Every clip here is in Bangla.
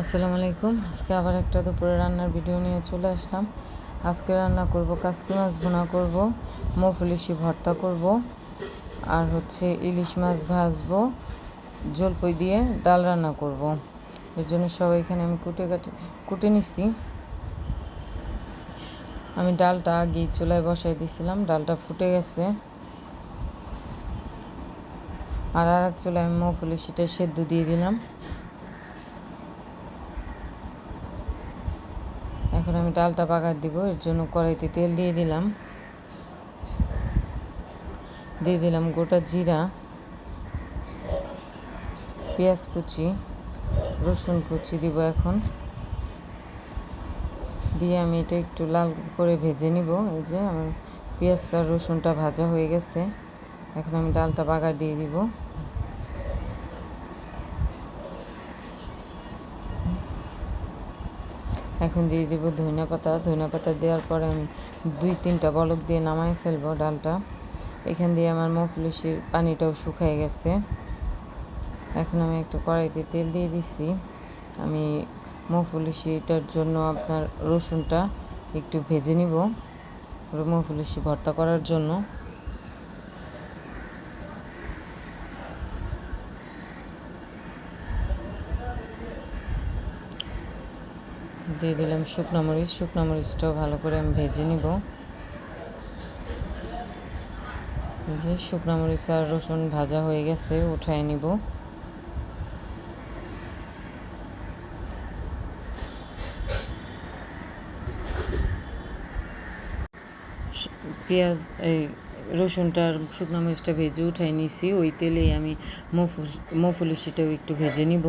আসসালামু আলাইকুম। আজকে আবার একটা দুপুরে রান্নার ভিডিও নিয়ে চলে আসলাম। আজকে রান্না করব কাসকি মাছ ভুনা করব মফুলিশি ভর্তা করব, আর হচ্ছে ইলিশ মাছ ভাজবো, জলপই দিয়ে ডাল রান্না করব। এর জন্য সবাই এখানে আমি কুটে কাটে, কুটে নিচ্ছি আমি ডালটা আগে চুলায় বসাই দিয়েছিলাম ডালটা ফুটে গেছে। আর আর এক চুলায় আমি মফুলিশিটা সেদ্ধ দিয়ে দিলাম। এখন আমি ডালটা বাগার দিব, এর জন্য কড়াইতে তেল দিয়ে দিলাম। দিয়ে দিলাম গোটা জিরা, পেঁয়াজ কুচি, রসুন কুচি দিব এখন। দিয়ে আমি এটা একটু লাল করে ভেজে নিব, এই যে আমার পেঁয়াজ আর রসুনটা ভাজা হয়ে গেছে। এখন আমি ডালটা বাগার দিয়ে দিব। এখন দিয়ে দিব ধনিয়া পাতা। ধনিয়া পাতা দেওয়ার পরে আমি দুই, তিনটা বলক দিয়ে নামাই ফেলব ডালটা। এখান দিয়ে আমার মফলুসির পানিটাও শুকায় গেছে। এখন আমি একটু কড়াইতে তেল দিয়ে দিছি। আমি মফুলিশিটার জন্য আপনার রসুনটা একটু ভেজে নিব মফুলিশি ভর্তা করার জন্য। দিয়ে দিলাম শুকনো মরিচ। শুকনো মরিচটাও ভালো করে আমি ভেজে নিব। যে শুকনো মরিচ আর রসুন ভাজা হয়ে গেছে উঠায় নিব। পেঁয়াজ, এই রসুনটা শুকনো মরিচটা ভেজে উঠাই নিছি। ওই তেলেই আমি মফুল মফুলিশিটাও একটু ভেজে নিব।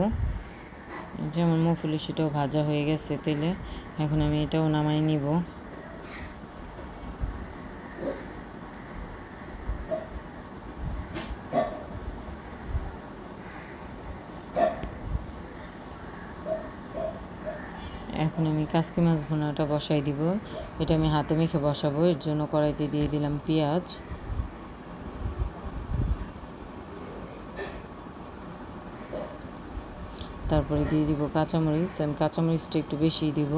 যেমন মফুলিশিটাও ভাজা হয়ে গেছে তেলে। এখন আমি এটাও নামাই নিব। এখন আমি কাসকি মাছ ভুনাটা বসাই দিব। এটা আমি হাতে মেখে বসাবো। এর জন্য কড়াইতে দিয়ে দিলাম পেঁয়াজ। তারপরে দিয়ে দিব কাঁচামরিচ। আমি কাঁচামরিচটা একটু বেশি দিব।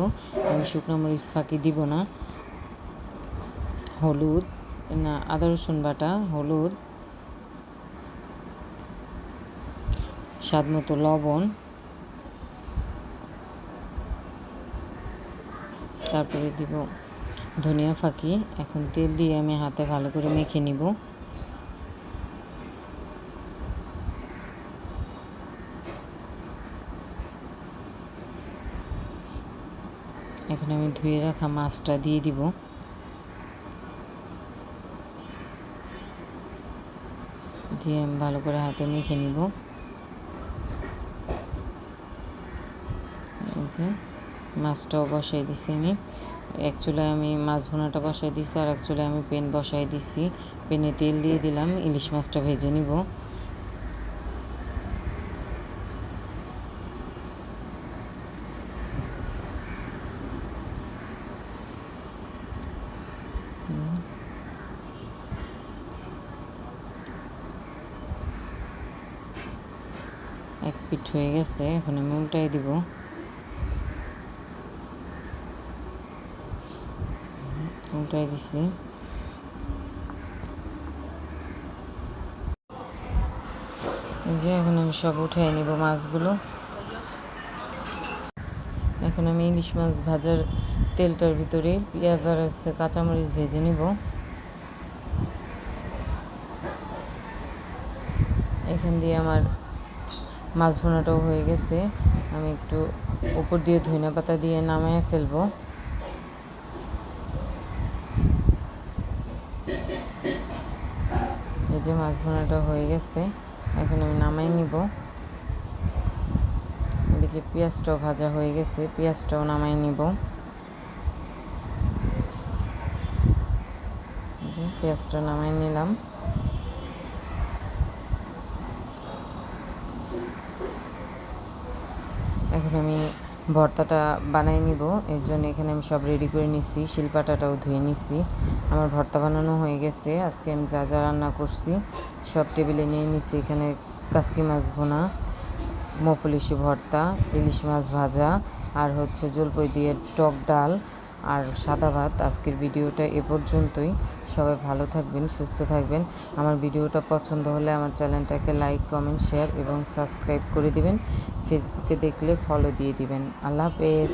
আমি শুকনো মরিচ ফাঁকি দিব না। হলুদ, না, আদা রসুন বাটা, হলুদ স্বাদ মতো লবণ, তারপরে দিব ধনিয়া ফাঁকি। এখন তেল দিয়ে আমি হাতে ভালো করে মেখে নিব। এখন আমি ধুয়ে রাখা মাছটা দিয়ে দিব। দিয়ে আমি ভালো করে হাতে মেখে নিব। মাছটাও বসাই দিছি আমি। চুলায় আমি মাছ ভুনাটা বসাই দিছি আর চুলায় আমি পেন বসাই দিছি। পেনে তেল দিয়ে দিলাম, ইলিশ মাছটা ভেজে নিব। এক পিঠ হয়ে গেছে, এখন আমি উল্টাই দিব। উল্টাই দিছি। যে এখন আমি সব উঠাই নিব মাছগুলো। এখন আমি ইলিশ মাছ ভাজার তেলটার ভিতরে পেঁয়াজ আর হচ্ছে কাঁচামরিচ ভেজে নিব। এখান দিয়ে আমার মাছ ভুনাটাও হয়ে গেছে। আমি একটু উপর দিয়ে ধনিয়া পাতা দিয়ে নামায় ফেলব। এই যে মাছ ভুনাটা হয়ে গেছে, এখন আমি নামাই নিব। এদিকে পেঁয়াজটাও ভাজা হয়ে গেছে, পেঁয়াজটাও নামাই নিব। পেঁয়াজটা নামাই নিলাম। এখন আমি ভর্তাটা বানাই নিব। এর জন্য এখানে আমি সব রেডি করে নিচ্ছি শিলপাটাটাও ধুয়ে নিচ্ছি আমার ভর্তা বানানো হয়ে গেছে। আজকে আমি যা যা রান্না করছি, সব টেবিলে নিয়ে নিচ্ছি এখানে কাসকি মাছ ভোনা মফলিশি ভর্তা, ইলিশ মাছ ভাজা, আর হচ্ছে জলপই দিয়ে টক ডাল আর সাদা ভাত আজকের ভিডিওটা এ পর্যন্তই। সবাই ভালো থাকবেন, সুস্থ থাকবেন। আমার ভিডিওটা পছন্দ হলে আমার চ্যানেলটাকে লাইক, কমেন্ট, শেয়ার এবং সাবস্ক্রাইব করে দিবেন। ফেসবুকে দেখলে ফলো দিয়ে দিবেন। আল্লাহ হাফেজ।